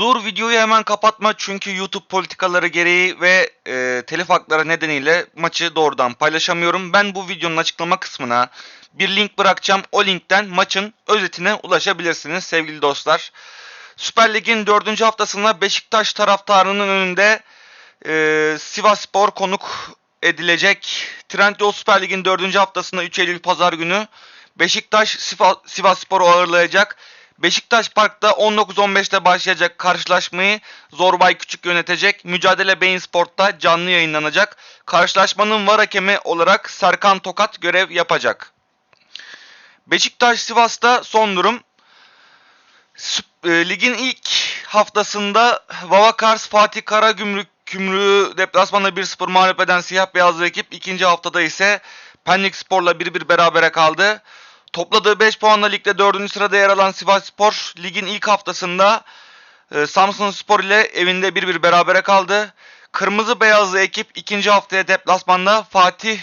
Dur videoyu hemen kapatma çünkü YouTube politikaları gereği ve e, telif hakları nedeniyle maçı doğrudan paylaşamıyorum. Ben bu videonun açıklama kısmına bir link bırakacağım. O linkten maçın özetine ulaşabilirsiniz sevgili dostlar. Süper Lig'in 4. haftasında Beşiktaş taraftarının önünde e, Sivasspor konuk edilecek. Trendyol Süper Lig'in 4. haftasında 3 Eylül Pazar günü Beşiktaş Siva- Sivasspor'u ağırlayacak. Beşiktaş Park'ta 19-15'te başlayacak karşılaşmayı Zorbay Küçük yönetecek. Mücadele Beyin Sport'ta canlı yayınlanacak. Karşılaşmanın var hakemi olarak Serkan Tokat görev yapacak. Beşiktaş Sivas'ta son durum. E, ligin ilk haftasında Vavakars Fatih Karagümrük Kümrü deplasmanda 1-0 mağlup eden siyah beyazlı ekip ikinci haftada ise Pendik Spor'la 1-1 berabere kaldı. Topladığı 5 puanla ligde 4. sırada yer alan Sivas Spor ligin ilk haftasında e, Samsun Spor ile evinde 1-1 berabere kaldı. Kırmızı beyazlı ekip ikinci haftaya deplasmanda Fatih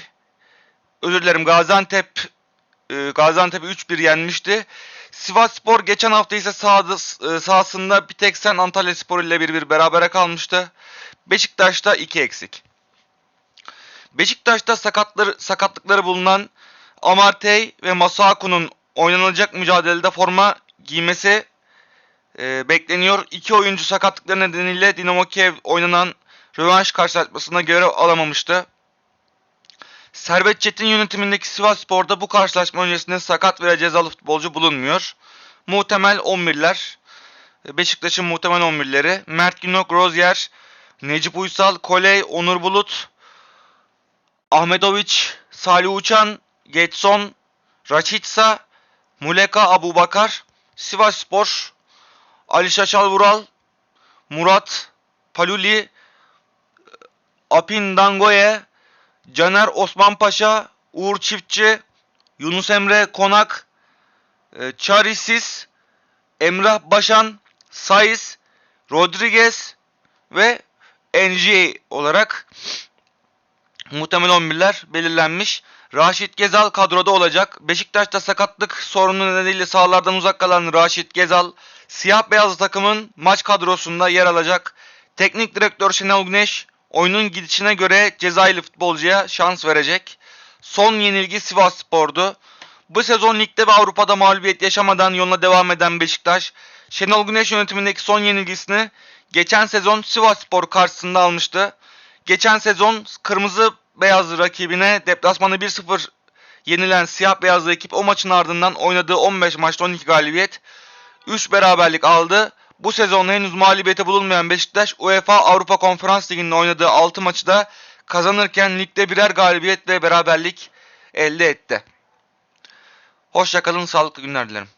özür dilerim Gaziantep e, Gaziantep'i 3-1 yenmişti. Sivas Spor geçen hafta ise sahada, e, sahasında bir tek sen Antalya Spor ile 1-1 berabere kalmıştı. Beşiktaş'ta 2 eksik. Beşiktaş'ta sakatları, sakatlıkları bulunan Amartey ve Masuaku'nun oynanacak mücadelede forma giymesi e, bekleniyor. İki oyuncu sakatlıkları nedeniyle Dinamo Kiev oynanan rövanş karşılaşmasına göre alamamıştı. Servet Çetin yönetimindeki Sivas Spor'da bu karşılaşma öncesinde sakat veya cezalı futbolcu bulunmuyor. Muhtemel 11'ler. Beşiktaş'ın muhtemel 11'leri. Mert Günok, Rozier, Necip Uysal, Koley, Onur Bulut, Ahmetoviç, Salih Uçan, Getson, Raçitsa, Muleka Abubakar, Sivas Spor, Ali Şaşal Vural, Murat, Paluli, Apin Dangoye, Caner Osman Paşa, Uğur Çiftçi, Yunus Emre Konak, e, Çarisis, Emrah Başan, Saiz, Rodriguez ve NG olarak muhtemel 11'ler belirlenmiş. Raşit Gezal kadroda olacak. Beşiktaş'ta sakatlık sorunu nedeniyle sahalardan uzak kalan Raşit Gezal siyah beyaz takımın maç kadrosunda yer alacak. Teknik direktör Şenol Güneş oyunun gidişine göre Cezayirli futbolcuya şans verecek. Son yenilgi Sivas Spor'du. Bu sezon ligde ve Avrupa'da mağlubiyet yaşamadan yoluna devam eden Beşiktaş, Şenol Güneş yönetimindeki son yenilgisini geçen sezon Sivas Spor karşısında almıştı. Geçen sezon kırmızı beyaz rakibine deplasmanda 1-0 yenilen siyah beyazlı ekip o maçın ardından oynadığı 15 maçta 12 galibiyet, 3 beraberlik aldı. Bu sezon henüz mağlubiyete bulunmayan Beşiktaş UEFA Avrupa Konferans Ligi'nde oynadığı 6 maçı da kazanırken ligde birer galibiyet ve beraberlik elde etti. Hoşçakalın, sağlıklı günler dilerim.